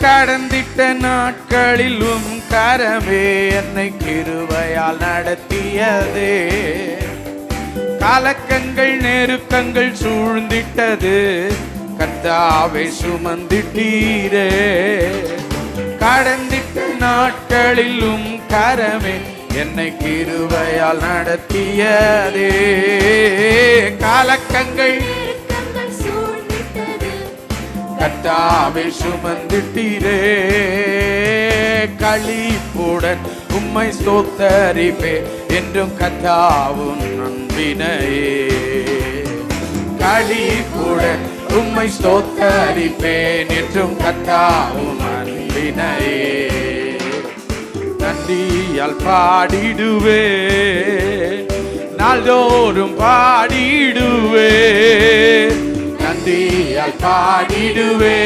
கடந்திட்ட நாட்களிலும் கரமே என்னை கிருவையால் நடத்தியதே. கலக்கங்கள் நெருக்கங்கள் சூழ்ந்திட்டது. கர்த்தாவை சுமந்திட்டீரே. கடந்திட்ட நாட்களிலும் கரமே என்னை கிருவையால் நடத்தியதே. கலக்கங்கள் கர்த்தாவை சுமந்திட்டீரே களிப்புடன் உம்மை ஸ்தோத்தரிப்பே என்றும் கத்தாவும் நம்பினையே. களிப்புடன் உம்மை ஸ்தோத்தரிப்பேன் என்றும் கத்தாவும் அன்பினையே நன்றியால் பாடிடுவே நாள்தோறும் பாடிடுவே. பாடிடுவே